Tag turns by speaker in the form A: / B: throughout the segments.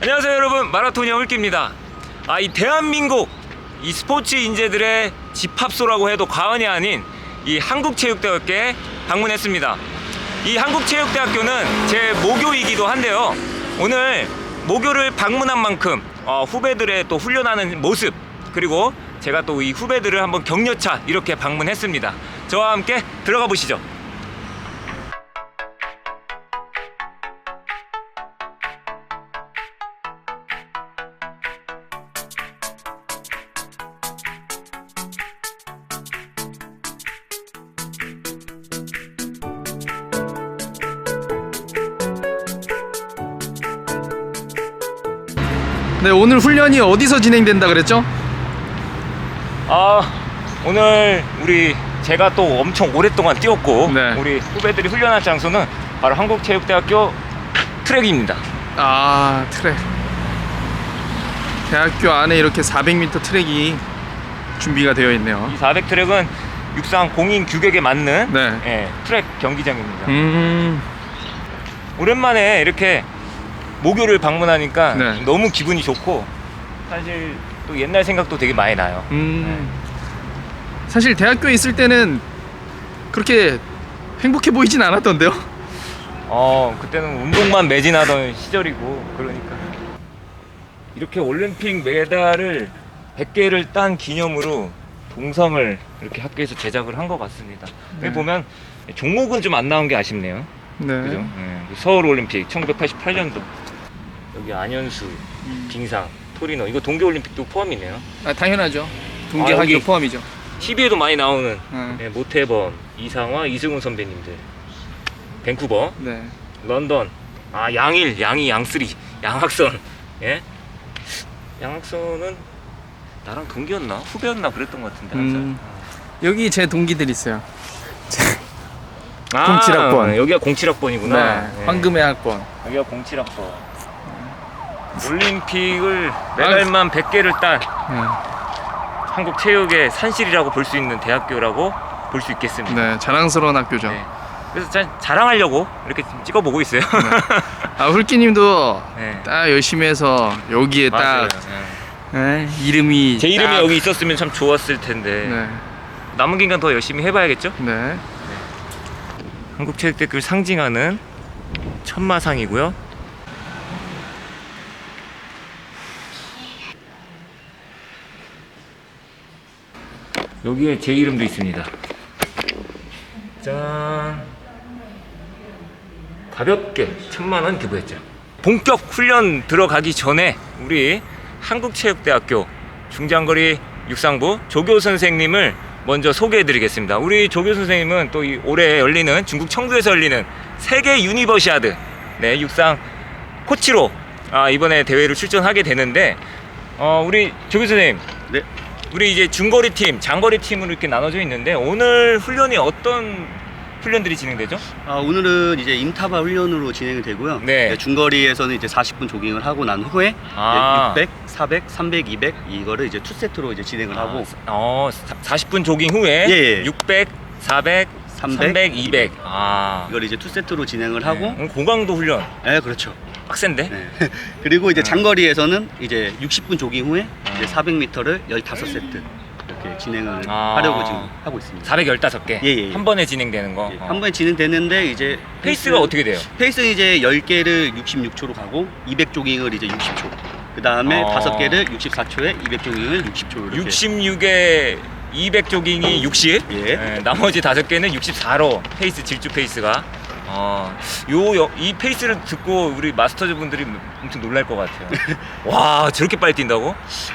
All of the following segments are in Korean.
A: 안녕하세요 여러분. 마라토니어 hul기입니다. 아 이 대한민국 이 스포츠 인재들의 집합소라고 해도 과언이 아닌 이 한국체육대학교에 방문했습니다. 이 한국체육대학교는 제 모교이기도 한데요. 오늘 모교를 방문한 만큼 어, 후배들의 또 훈련하는 모습 그리고 제가 또 이 후배들을 한번 격려차 이렇게 방문했습니다. 저와 함께 들어가 보시죠
B: 네 오늘 훈련이 어디서 진행된다 그랬죠?
A: 아 오늘 우리 제가 또 엄청 오랫동안 뛰었고
B: 네.
A: 우리 후배들이 훈련할 장소는 바로 한국체육대학교 트랙입니다.
B: 아 트랙 대학교 안에 이렇게 400m 트랙이 준비가 되어 있네요
A: 이 400 트랙은 육상 공인 규격에 맞는
B: 네.
A: 예, 트랙 경기장입니다.
B: 음
A: 오랜만에 이렇게 모교를 방문하니까
B: 네.
A: 너무 기분이 좋고 사실 또 옛날 생각도 되게 많이 나요.
B: 음. 사실 대학교에 있을 때는 그렇게 행복해 보이진 않았던데요
A: 어 그때는 운동만 매진하던 시절이고 그러니까 이렇게 올림픽 메달을 100개를 딴 기념으로 동상을 이렇게 학교에서 제작을 한 것 같습니다. 여기
B: 네.
A: 보면 종목은 좀 안 나온 게 아쉽네요.
B: 네
A: 그죠? 네. 서울 올림픽 1988년도 여기 안현수, 빙상, 토리노 이거 동계 올림픽도 포함이네요.
B: 아, 당연하죠 동계
A: 아, 여기.
B: 포함이죠
A: TV에도 많이 나오는
B: 네.
A: 네, 모태범, 이상화, 이승훈 선배님들. 밴쿠버,
B: 네.
A: 런던 아 양일 양이 양쓰리 양학선 예 양학선은 나랑 동기였나 후배였나 그랬던 것 같은데 항상
B: 음. 여기 제 동기들 있어요
A: 아,
B: 07 학번.
A: 여기가 07학번이구나
B: 네. 황금의 학번
A: 여기가 07학번 올림픽을 메달만 100개를 딴
B: 네.
A: 한국 체육의 산실이라고 볼 수 있는 대학교라고 볼 수 있겠습니다
B: 네 자랑스러운 학교죠
A: 네. 그래서 자, 자랑하려고 이렇게 지금 찍어보고 있어요
B: 아 훌기님도
A: 네.
B: 딱 열심히 해서 여기에
A: 맞아요.
B: 딱
A: 네.
B: 에, 이름이
A: 제 이름이
B: 딱-
A: 여기 있었으면 참 좋았을 텐데
B: 네.
A: 남은 기간 더 열심히 해봐야겠죠?
B: 네.
A: 한국 체육 대학교를 상징하는 천마상이고요. 여기에 제 이름도 있습니다. 짠. 가볍게 천만 원 기부했죠. 본격 훈련 들어가기 전에 우리 한국체육대학교 중장거리 육상부 조교 선생님을 먼저 소개해드리겠습니다. 우리 조교 선생님은 또이 올해 열리는 중국 청두에서 열리는 세계 유니버시아드 네 육상 코치로 아, 이번에 대회를 출전하게 되는데 어, 우리 조교 선생님
C: 네.
A: 우리 이제 중거리 팀, 장거리 팀으로 이렇게 나눠져 있는데 오늘 훈련이 어떤 훈련들이 진행되죠?
C: 아, 오늘은 이제 인타바 훈련으로 진행이 되고요.
A: 네.
C: 중거리에서는 이제 40분 조깅을 하고 난 후에
A: 아.
C: 이제 600, 400, 300, 200 이거를 이제 투 세트로 이제 진행을 하고
A: 어, 사- 40분 조깅 후에
C: 예, 예.
A: 600, 400,
C: 300,
A: 300, 200. 아.
C: 이걸 이제 투 세트로 진행을 하고
A: 네. 고강도 훈련.
C: 네, 그렇죠.
A: 빡센데?
C: 네. 그리고 이제
A: 네.
C: 장거리에서는 이제 60분 조깅 후에 이제
A: 아.
C: 400m를 15세트 이렇게 진행을
A: 아.
C: 하려고 지금 하고 있습니다.
A: 415개.
C: 예, 예, 예.
A: 한 번에 진행되는 거.
C: 예,
A: 어.
C: 한 번에 진행되는데 이제
A: 페이스가 어떻게 돼요?
C: 페이스는 이제 10개를 66초로 가고 200 조깅을 이제 60초. 그 다음에
A: 어.
C: 5개를 64초에 200 조깅을 60초 이렇게.
A: 66에 200 조깅이 60.
C: 예.
A: 네, 나머지 5개는 64로 페이스 질주 페이스가. 어, 요, 여- 이 페이스를 듣고 우리 마스터즈 분들이 엄청 놀랄 것 같아요. 와, 저렇게 빨리 뛴다고?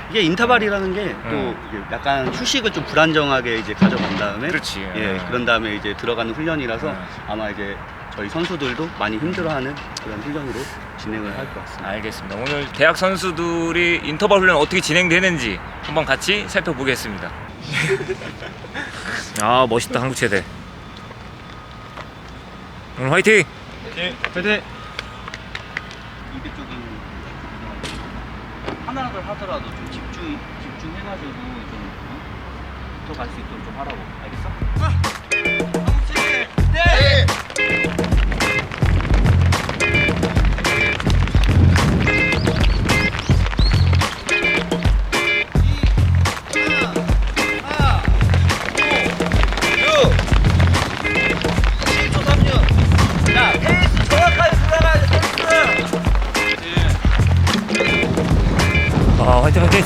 C: 이게 인터벌이라는 게 또
A: 음.
C: 약간 휴식을 좀 불안정하게 이제 가져간 다음에
A: 그렇지.
C: 예,
A: 음.
C: 그런 다음에 이제 들어가는 훈련이라서
A: 음.
C: 아마 이제 저희 선수들도 많이 힘들어하는 그런 훈련으로 진행을 할 것 같습니다.
A: 알겠습니다. 오늘 대학 선수들이 인터벌 훈련 어떻게 진행되는지 한번 같이 살펴보겠습니다. 아 멋있다 한국 체대. 오늘 화이팅!
B: 네.
C: 200 조깅 하나를 하더라도 좀 집중 집중해가지고 좀 더갈 수 있도록 좀 하라고 알겠어?
A: 화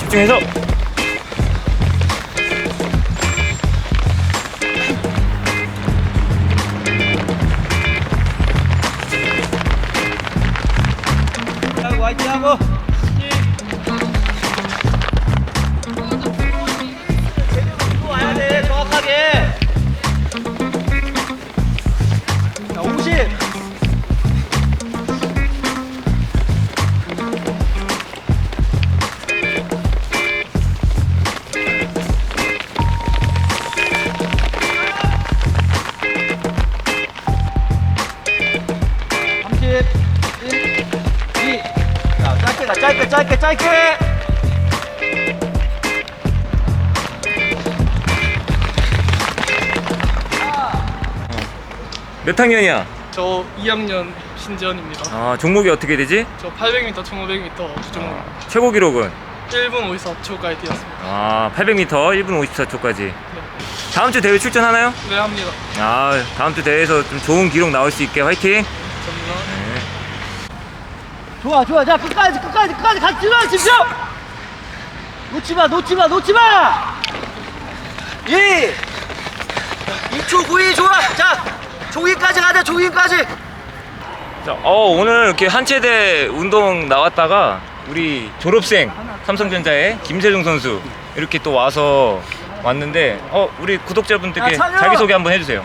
A: 이팅 화이팅 집중해서
C: 짧게.
A: 몇 학년이야?
D: 저 2학년 신지현입니다.
A: 아 종목이 어떻게 되지?
D: 저 800m, 1500m 두 종목
A: 아, 최고 기록은
D: 1분 54초까지 뛰었습니다.
A: 아 800m 1분 54초까지 다음 주 대회 출전하나요?
D: 네, 합니다.
A: 아 다음 주 대회에서 좀 좋은 기록 나올 수 있게 화이팅
D: 감사합니다.
C: 좋아, 좋아. 자, 끝까지, 끝까지, 끝까지 같이 들어, 집중! 놓지 마, 놓지 마, 놓지 마! 2! 2초 9위, 좋아! 자, 종이까지 가자, 종이까지!
A: 자, 어, 오늘 이렇게 한체대 운동 나왔다가 우리 졸업생 삼성전자의 김세종 선수 이렇게 또 와서 왔는데 어 우리 구독자분들께
C: 야, 찬영!
A: 자기소개 한번 해주세요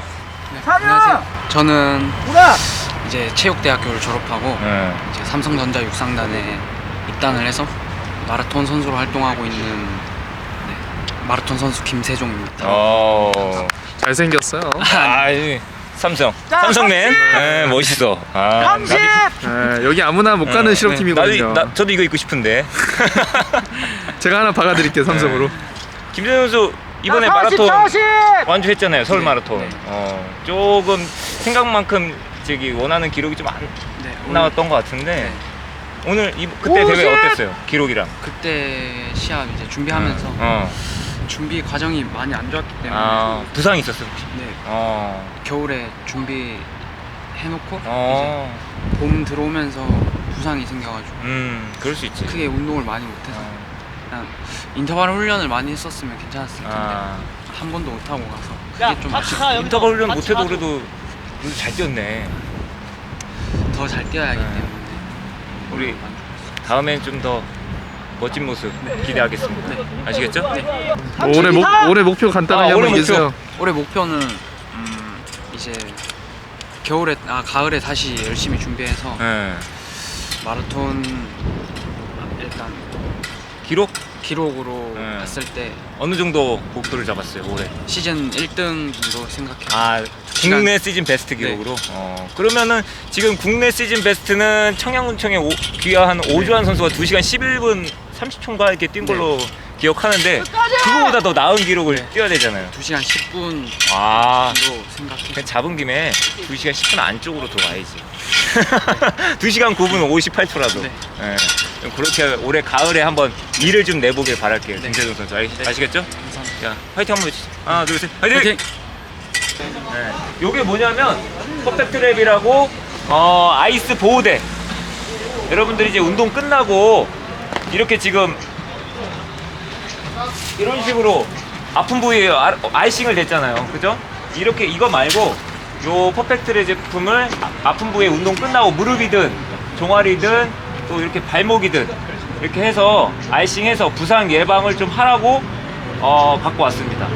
C: 상현!
E: 저는
C: 보라!
E: 이제 체육대학교를 졸업하고
A: 네.
E: 이제 삼성전자 육상단에 입단을 해서 마라톤 선수로 활동하고 있는 네, 마라톤 선수 김세종입니다.
A: 어.
B: 잘생겼어요.
A: 아, 이 삼성.
C: 자,
A: 삼성맨. 네, 멋있어. 아,
C: 30!
B: 예, 여기 아무나 못 가는
A: 네.
B: 실업팀이거든요.
A: 나도, 나, 저도 이거 입고 싶은데.
B: 제가 하나 박아드릴게요 삼성으로.
A: 김세종 선수 이번에
C: 자, 40,
A: 마라톤
C: 40!
A: 완주했잖아요. 서울
E: 네,
A: 마라톤.
E: 네.
A: 어, 조금 생각만큼 저기 원하는 기록이 좀 안
E: 네, 오늘
A: 나왔던 것 같은데 오늘 이, 그때
C: 오십!
A: 대회 어땠어요? 기록이랑?
E: 그때 시합 이제 준비하면서
A: 어.
E: 준비 과정이 많이 안 좋았기 때문에
A: 아 부상이 있었어 혹시?
E: 네,
A: 어.
E: 겨울에 준비 해놓고
A: 어.
E: 이제 봄 들어오면서 부상이 생겨가지고
A: 음 그럴 수 있지.
E: 크게 운동을 많이 못해서
A: 어.
E: 그냥 인터벌 훈련을 많이 했었으면 괜찮았을 텐데
A: 아.
E: 한 번도 못 하고 가서
C: 야,
E: 그게 좀 아쉽.
A: 인터벌 훈련 못해도. 그래도 그래도 잘 뛰었네.
E: 더 잘 뛰어야 하기
A: 네.
E: 때문에
A: 우리
E: 만족했어요.
A: 다음엔 좀 더 멋진 모습 기대하겠습니다. 아시겠죠?
B: 올해 목 올해 목표 간단하게
A: 아, 올해
B: 한번 얘기해주세요.
E: 올해 목표는 음, 이제 겨울에 아 가을에 다시 열심히 준비해서
A: 네.
E: 마라톤 일단
A: 기록
E: 기록으로
A: 네.
E: 봤을 때
A: 어느 정도 목표를 잡았어요 올해?
E: 시즌 1등 정도 생각해요.
A: 아 국내 시즌 베스트 기록으로. 어 그러면은 지금 국내 시즌 베스트는 청양군청의 오, 귀화한 오주환 선수가 2시간 11분 30초인가 이렇게 뛴 걸로 기억하는데 그거보다 더 나은 기록을 뛰어야 되잖아요.
E: 2시간 10분
A: 아
E: 정도
A: 그냥 잡은 김에 2시간 10분 안쪽으로 들어가야지. 2시간 9분 58초라도.
E: 네.
A: 예. 그렇게 올해 가을에 한번 일을 좀 내보길 바랄게요.
E: 네.
A: 김재동 선수. 아시,
E: 네.
A: 아시겠죠?
E: 감사합니다.
A: 자, 화이팅 한번 해주세요. 하나, 둘, 셋. 화이팅!
E: 화이팅!
A: 네. 요게 뭐냐면 퍼펙트 랩이라고 어, 아이스 보호대. 여러분들이 이제 운동 끝나고 이렇게 지금 이런 식으로 아픈 부위에 아- 아이싱을 댔잖아요. 그죠? 이렇게 이거 말고 요 퍼펙트레 제품을 아- 아픈 부위에 운동 끝나고 무릎이든 종아리든 또 이렇게 발목이든 이렇게 해서 아이싱해서 부상 예방을 좀 하라고 어, 갖고 왔습니다.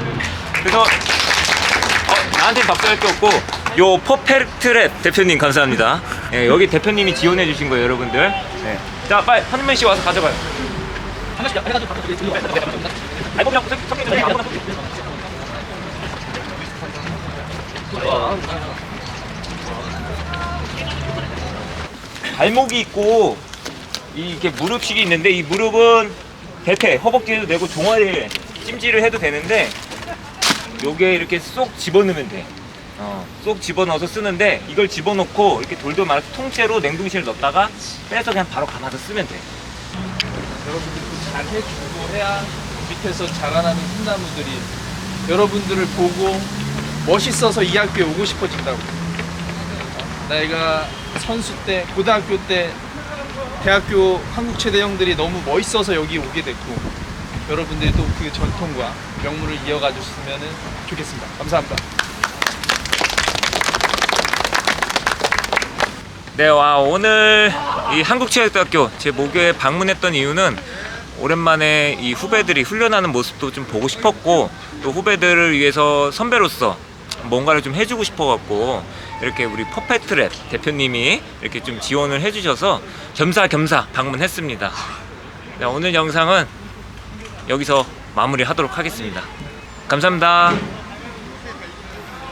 A: 그래서 어, 나한테 박수할 게 없고 요 퍼펙트랩 대표님 감사합니다. 예, 여기 대표님이 지원해 주신 거예요, 여러분들. 네. 자, 빨리 한 명씩 와서 가져가요. 한 명씩 해가지고 아이고 그냥 섞- 섞이면 돼. 아무거나 섞여. 발목이 있고 이게 무릎식이 있는데 이 무릎은 대퇴 허벅지에도 되고 종아리에 찜질을 해도 되는데 요게 이렇게 쏙 집어넣으면 돼. 어, 쏙 집어넣어서 쓰는데 이걸 집어넣고 이렇게 돌돌 말아서 통째로 냉동실에 넣었다가 빼서 그냥 바로 감아서 쓰면 돼.
F: 여러분들도 잘 해주고 해야 밑에서 자라나는 훈나무들이 여러분들을 보고 멋있어서 이 학교에 오고 싶어진다고. 내가 선수 때, 고등학교 때
B: 대학교 한국체대 형들이 너무 멋있어서 여기 오게 됐고 여러분들이 또 그 전통과 명물을 이어가 줬으면 좋겠습니다. 감사합니다.
A: 네, 와 오늘 이 한국체육대학교 제 목요에 방문했던 이유는 오랜만에 이 후배들이 훈련하는 모습도 좀 보고 싶었고 또 후배들을 위해서 선배로서 뭔가를 좀 해주고 싶어갖고 이렇게 우리 퍼펙트랩 대표님이 이렇게 좀 지원을 해주셔서 겸사겸사 방문했습니다. 네, 오늘 영상은 여기서 마무리하도록 하겠습니다. 감사합니다.